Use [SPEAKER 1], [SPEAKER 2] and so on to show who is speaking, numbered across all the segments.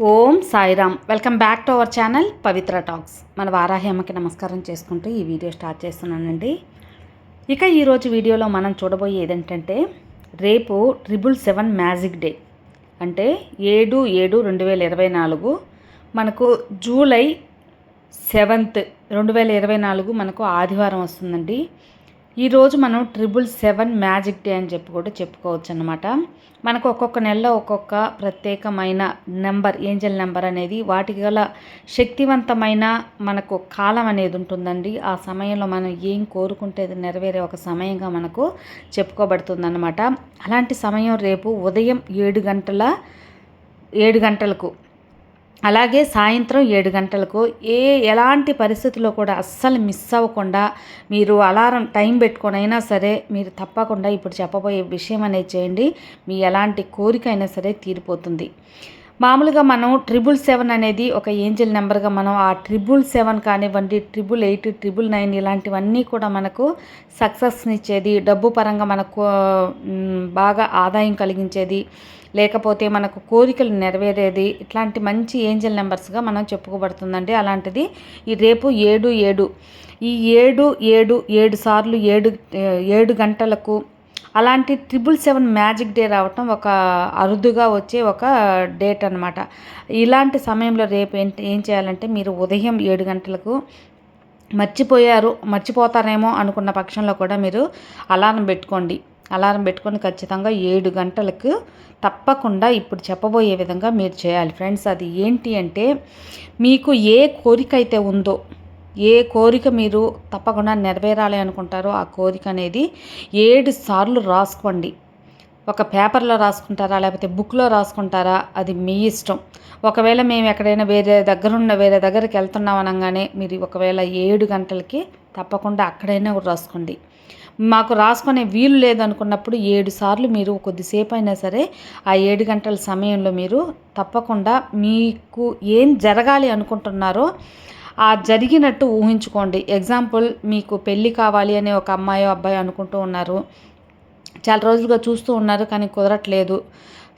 [SPEAKER 1] Om Sairam. Welcome back to our channel Pavitra talks. మన వారాహి అమ్మకి నమస్కారం చేసుకుంటూ ఈ వీడియో స్టార్ట్ చేస్తున్నానండి. ఇక ఈరోజు వీడియోలో మనం చూడబోయే ఏదంటే రేపు ట్రిపుల్ సెవెన్ మ్యాజిక్ డే. అంటే ఏడు ఏడు రెండు వేల ఇరవై నాలుగు మనకు జూలై సెవెంత్ రెండు వేల ఇరవై నాలుగు మనకు ఆదివారం వస్తుందండి. ఈరోజు మనం ట్రిపుల్ సెవెన్ మ్యాజిక్ డే అని చెప్పి కూడా చెప్పుకోవచ్చు అనమాట మనకు ఒక్కొక్క నెలలో ఒక్కొక్క ప్రత్యేకమైన నెంబర్ ఏంజల్ నెంబర్ అనేది వాటికి గల శక్తివంతమైన మనకు కాలం అనేది ఉంటుందండి. ఆ సమయంలో మనం ఏం కోరుకుంటే నెరవేరే ఒక సమయంగా మనకు చెప్పుకోబడుతుంది అనమాట అలాంటి సమయం రేపు ఉదయం ఏడు గంటల ఏడు గంటలకు అలాగే సాయంత్రం ఏడు గంటలకు ఏ ఎలాంటి పరిస్థితుల్లో కూడా అస్సలు మిస్ అవ్వకుండా మీరు అలారం టైం పెట్టుకొని అయినా సరే మీరు తప్పకుండా ఇప్పుడు చెప్పబోయే విషయం అనేది చేయండి. మీ ఎలాంటి కోరిక అయినా సరే తీరిపోతుంది. మామూలుగా మనం ట్రిపుల్ సెవెన్ అనేది ఒక ఏంజల్ నెంబర్గా మనం ఆ ట్రిపుల్ సెవెన్ కానివ్వండి ట్రిపుల్ ఎయిట్ ట్రిపుల్ నైన్ ఇలాంటివన్నీ కూడా మనకు సక్సెస్ని ఇచ్చేది డబ్బు పరంగా మనకు బాగా ఆదాయం కలిగించేది లేకపోతే మనకు కోరికలు నెరవేరేది ఇట్లాంటి మంచి ఏంజల్ నెంబర్స్గా మనం చెప్పుకోబడుతుందండి. అలాంటిది ఈ రేపు ఏడు ఏడు ఈ ఏడు ఏడు ఏడు సార్లు ఏడు ఏడు గంటలకు అలాంటి ట్రిపుల్ సెవెన్ మ్యాజిక్ డే రావటం ఒక అరుదుగా వచ్చే ఒక డేట్ అనమాట ఇలాంటి సమయంలో రేపు ఏంటి ఏం చేయాలంటే మీరు ఉదయం ఏడు గంటలకు మర్చిపోయారు మర్చిపోతారేమో అనుకున్న పక్షంలో కూడా మీరు అలారం పెట్టుకోండి. అలారం పెట్టుకొని ఖచ్చితంగా ఏడు గంటలకు తప్పకుండా ఇప్పుడు చెప్పబోయే విధంగా మీరు చేయాలి. ఫ్రెండ్స్ అది ఏంటి అంటే మీకు ఏ కోరిక అయితే ఉందో ఏ కోరిక మీరు తప్పకుండా నెరవేరాలి అనుకుంటారో ఆ కోరిక అనేది ఏడు సార్లు రాసుకోండి. ఒక పేపర్లో రాసుకుంటారా లేకపోతే బుక్లో రాసుకుంటారా అది మీ ఇష్టం. ఒకవేళ మేము ఎక్కడైనా వేరే దగ్గరున్న వేరే దగ్గరికి వెళ్తున్నాం అనగానే మీరు ఒకవేళ ఏడు గంటలకి తప్పకుండా అక్కడైనా రాసుకోండి. మాకు రాసుకునే వీలు లేదనుకున్నప్పుడు ఏడు సార్లు మీరు కొద్దిసేపు అయినా సరే ఆ ఏడు గంటల సమయంలో మీరు తప్పకుండా మీకు ఏం జరగాలి అనుకుంటున్నారో ఆ జరిగినట్టు ఊహించుకోండి. ఎగ్జాంపుల్ మీకు పెళ్ళి కావాలి అని ఒక అమ్మాయో అబ్బాయి అనుకుంటూ ఉన్నారు. చాలా రోజులుగా చూస్తూ ఉన్నారు కానీ కుదరట్లేదు.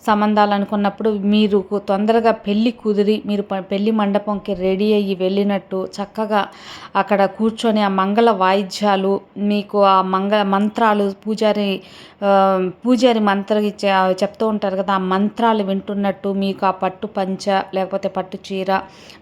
[SPEAKER 1] సంబంధాలు అనుకున్నప్పుడు మీరు తొందరగా పెళ్ళి కుదిరి మీరు పెళ్ళి మండపంకి రెడీ అయ్యి వెళ్ళినట్టు చక్కగా అక్కడ కూర్చొని ఆ మంగళ వాయిద్యాలు మీకు ఆ మంగళ మంత్రాలు పూజారి పూజారి మంత్ర చెప్తూ ఉంటారు కదా ఆ మంత్రాలు వింటున్నట్టు మీకు ఆ పట్టు పంచ లేకపోతే పట్టు చీర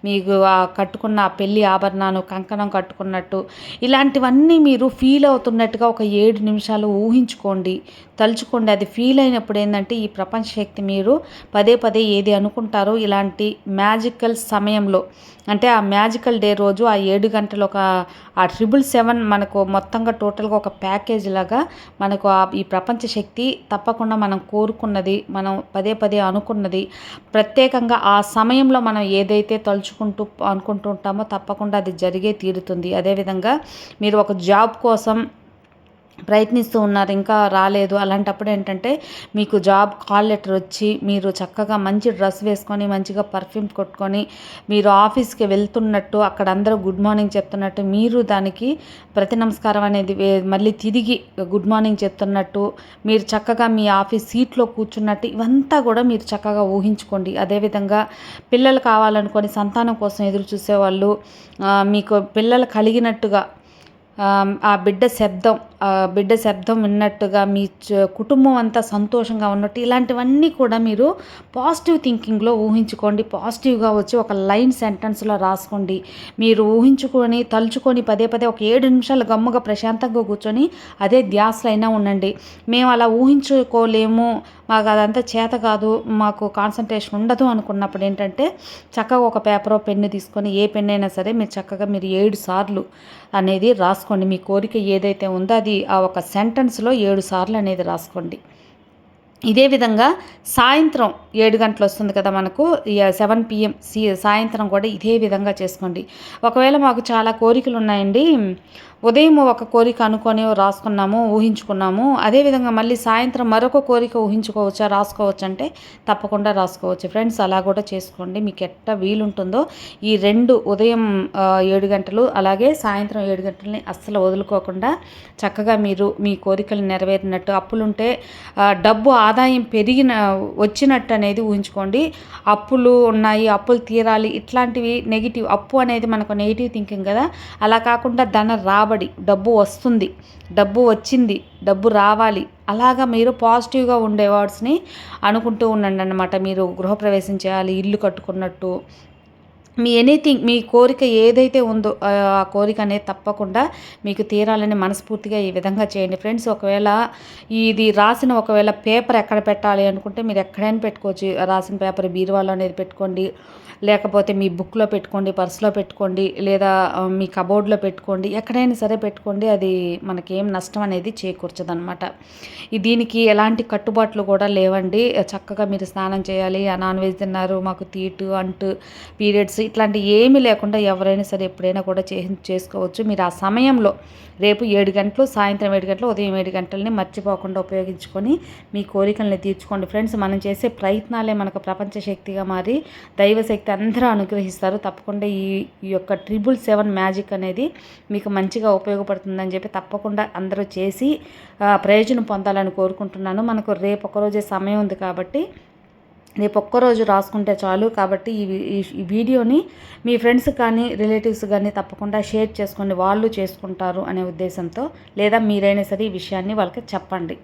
[SPEAKER 1] మీకు ఆ కట్టుకున్న ఆ పెళ్ళి ఆభరణాలు కంకణం కట్టుకున్నట్టు ఇలాంటివన్నీ మీరు ఫీల్ అవుతున్నట్టుగా ఒక ఏడు నిమిషాలు ఊహించుకోండి. తలుచుకోండి అది ఫీల్ అయినప్పుడు ఏంటంటే ఈ ప్రపంచ శక్తి మీరు పదే పదే ఏది అనుకుంటారో ఇలాంటి మ్యాజికల్ సమయంలో అంటే ఆ మ్యాజికల్ డే రోజు ఆ ఏడు గంటలు ఒక ఆ ట్రిపుల్ సెవెన్ మనకు మొత్తంగా టోటల్గా ఒక ప్యాకేజ్ లాగా మనకు ఈ ప్రపంచ శక్తి తప్పకుండా మనం కోరుకున్నది మనం పదే పదే అనుకున్నది. ప్రత్యేకంగా ఆ సమయంలో మనం ఏదైతే తలుచుకుంటూ అనుకుంటూ ఉంటామో తప్పకుండా అది జరిగే తీరుతుంది. అదేవిధంగా మీరు ఒక జాబ్ కోసం ప్రయత్నిస్తూ ఉన్నారు ఇంకా రాలేదు. అలాంటప్పుడు ఏంటంటే మీకు జాబ్ కాల్ లెటర్ వచ్చి మీరు చక్కగా మంచి డ్రెస్ వేసుకొని మంచిగా పర్ఫ్యూమ్ కొట్టుకొని మీరు ఆఫీస్కి వెళ్తున్నట్టు అక్కడ అందరూ గుడ్ మార్నింగ్ చెప్తున్నట్టు మీరు దానికి ప్రతి నమస్కారం అనేది మళ్ళీ తిరిగి గుడ్ మార్నింగ్ చెప్తున్నట్టు మీరు చక్కగా మీ ఆఫీస్ సీట్లో కూర్చున్నట్టు ఇవంతా కూడా మీరు చక్కగా ఊహించుకోండి. అదేవిధంగా పిల్లలు కావాలనుకొని సంతానం కోసం ఎదురు చూసేవాళ్ళు మీకు పిల్లలు కలిగినట్టుగా ఆ బిడ్డ శబ్దం బిడ్డ శబ్దం విన్నట్టుగా మీ కుటుంబం అంతా సంతోషంగా ఉన్నట్టు ఇలాంటివన్నీ కూడా మీరు పాజిటివ్ థింకింగ్లో ఊహించుకోండి. పాజిటివ్గా వచ్చి ఒక లైన్ సెంటెన్స్లో రాసుకోండి. మీరు ఊహించుకొని తలుచుకొని పదే పదే ఒక ఏడు నిమిషాలు గమ్ముగా ప్రశాంతంగా కూర్చొని అదే ధ్యాసలో ఉండండి. మేము అలా ఊహించుకోలేము మాకు అదంతా చేత కాదు మాకు కాన్సన్ట్రేషన్ ఉండదు అనుకున్నప్పుడు ఏంటంటే చక్కగా ఒక పేపర్ పెన్ను తీసుకొని ఏ పెన్ అయినా సరే మీరు చక్కగా మీరు ఏడు సార్లు అనేది రాసుకోండి. మీ కోరిక ఏదైతే ఉందో అది ఆ ఒక సెంటెన్స్లో ఏడు సార్లు అనేది రాసుకోండి. ఇదే విధంగా సాయంత్రం ఏడు గంటలు వస్తుంది కదా మనకు సెవెన్ పిఎం సి సాయంత్రం కూడా ఇదే విధంగా చేసుకోండి. ఒకవేళ మాకు చాలా కోరికలు ఉన్నాయండి ఉదయం ఒక కోరిక అనుకొని రాసుకున్నాము ఊహించుకున్నాము. అదేవిధంగా మళ్ళీ సాయంత్రం మరొక కోరిక ఊహించుకోవచ్చా రాసుకోవచ్చు అంటే తప్పకుండా రాసుకోవచ్చు. ఫ్రెండ్స్ అలా కూడా చేసుకోండి. మీకు ఎట్ట వీలుంటుందో ఈ రెండు ఉదయం ఏడు గంటలు అలాగే సాయంత్రం ఏడు గంటలని అస్సలు వదులుకోకుండా చక్కగా మీరు మీ కోరికలు నెరవేరినట్టు అప్పులుంటే డబ్బు ఆదాయం పెరిగిన వచ్చినట్టు అనేది ఊహించుకోండి. అప్పులు ఉన్నాయి అప్పులు తీరాలి. ఇట్లాంటివి నెగిటివ్ అప్పు అనేది మనకు నెగిటివ్ థింకింగ్ కదా. అలా కాకుండా ధన రాబడి రాబడి డబ్బు వస్తుంది డబ్బు వచ్చింది డబ్బు రావాలి. అలాగా మీరు పాజిటివ్గా ఉండే వర్డ్స్ని అనుకుంటూ ఉండండి అనమాట మీరు గృహప్రవేశం చేయాలి ఇల్లు కట్టుకున్నట్టు మీ ఎనీథింగ్ మీ కోరిక ఏదైతే ఉందో ఆ కోరిక అనేది తప్పకుండా మీకు తీరాలని మనస్ఫూర్తిగా ఈ విధంగా చేయండి. ఫ్రెండ్స్ ఒకవేళ ఇది రాసిన ఒకవేళ పేపర్ ఎక్కడ పెట్టాలి అనుకుంటే మీరు ఎక్కడైనా పెట్టుకోవచ్చు. రాసిన పేపర్ బీరువాలో అనేది పెట్టుకోండి. లేకపోతే మీ బుక్లో పెట్టుకోండి పర్స్లో పెట్టుకోండి లేదా మీ కబోర్డ్లో పెట్టుకోండి. ఎక్కడైనా సరే పెట్టుకోండి. అది మనకేం నష్టం అనేది చేకూర్చదనమాట దీనికి ఎలాంటి కట్టుబాట్లు కూడా లేవండి. చక్కగా మీరు స్నానం చేయాలి ఆ నాన్ వెజ్ తిన్నారు మాకు తీటు అంటు పీరియడ్స్ ఇట్లాంటి ఏమీ లేకుండా ఎవరైనా సరే ఎప్పుడైనా కూడా చే చేసుకోవచ్చు. మీరు ఆ సమయంలో రేపు ఏడు గంటలు సాయంత్రం ఏడు గంటలు ఉదయం ఏడు గంటలని మర్చిపోకుండా ఉపయోగించుకొని మీ కోరికల్ని తీర్చుకోండి. ఫ్రెండ్స్ మనం చేసే ప్రయత్నాలే మనకు ప్రపంచ శక్తిగా మారి దైవశక్తి అందరూ అనుగ్రహిస్తారు. తప్పకుండా ఈ యొక్క ట్రిపుల్ సెవెన్ మ్యాజిక్ అనేది మీకు మంచిగా ఉపయోగపడుతుందని చెప్పి తప్పకుండా అందరూ చేసి ప్రయోజనం పొందాలని కోరుకుంటున్నాను. మనకు రేపు ఒకరోజే సమయం ఉంది కాబట్టి రేపు ఒక్కరోజు రాసుకుంటే చాలు కాబట్టి ఈ ఈ వీడియోని మీ ఫ్రెండ్స్ కానీ రిలేటివ్స్ కానీ తప్పకుండా షేర్ చేసుకోండి. వాళ్ళు చేసుకుంటారు అనే ఉద్దేశంతో లేదా మీరైనా సరే ఈ విషయాన్ని వాళ్ళకి చెప్పండి.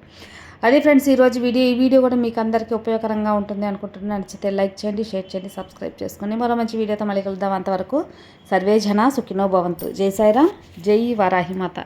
[SPEAKER 1] అదే ఫ్రెండ్స్ ఈరోజు వీడియో ఈ వీడియో కూడా మీకు అందరికీ ఉపయోగకరంగా ఉంటుంది అనుకుంటున్నాను. నచ్చితే లైక్ చేయండి షేర్ చేయండి సబ్స్క్రైబ్ చేసుకోండి. మరో మంచి వీడియోతో మళ్ళీ కలుద్దాం. అంతవరకు సర్వే జన సుఖినో భవంతు. జై సాయిరామ్ జై వారాహిమాత